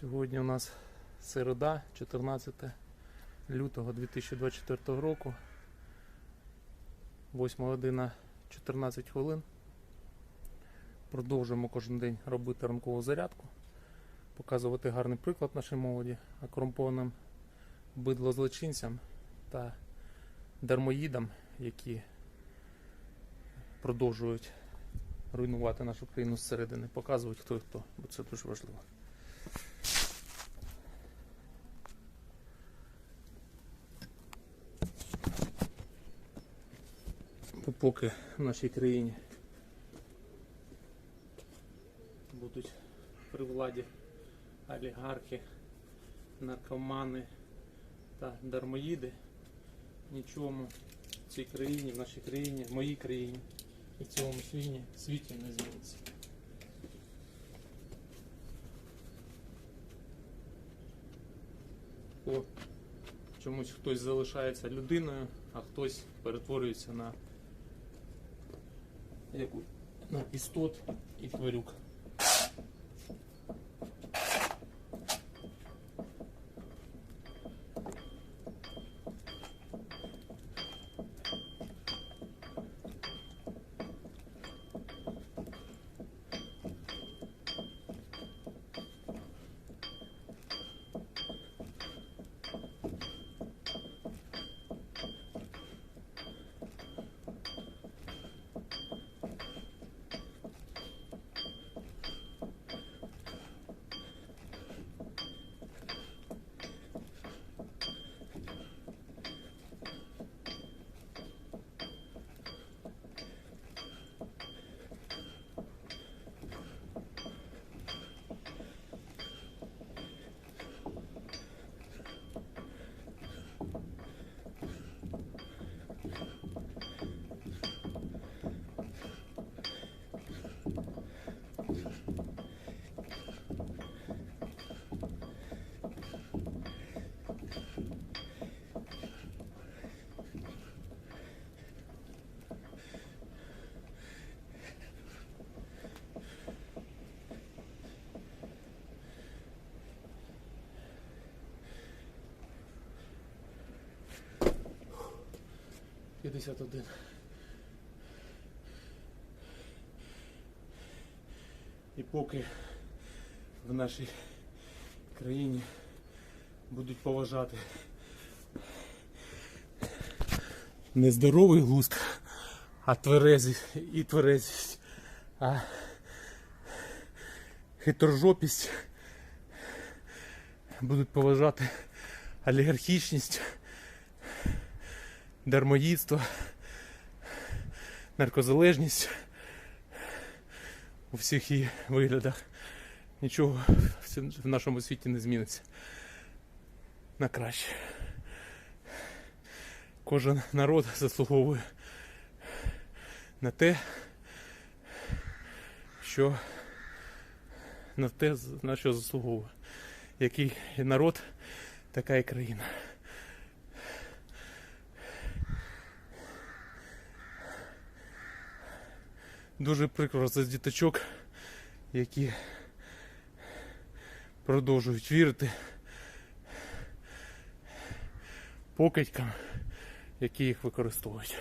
Сьогодні у нас середа, 14 лютого 2024 року. 8 година 14 хвилин. Продовжуємо кожен день робити ранкову зарядку, показувати гарний приклад нашій молоді, а корумпованим бидлозлочинцям та дармоїдам, які продовжують руйнувати нашу країну зсередини, показують хто і хто, бо це дуже важливо. Бо Поки в нашій країні будуть при владі олігархи, наркомани та дармоїди, нічому в цій країні, в нашій країні, в моїй країні і в цілому світі, світі не зміниться. О, чомусь хтось залишається людиною, а хтось перетворюється на яку? На істот і тварюк. Eu disse a todo. І поки в нашій країні будуть поважати не здоровий глузд, а тверезість і тверезість, а хитрожопість, будуть поважати олігархічність, дармоїдство, наркозалежність у всіх її виглядах. Нічого в нашому світі не зміниться на краще. Кожен народ заслуговує на те, що на те, на що заслуговує. Який народ, така і країна. Дуже прикро за діточок, які продовжують вірити покидькам, які їх використовують.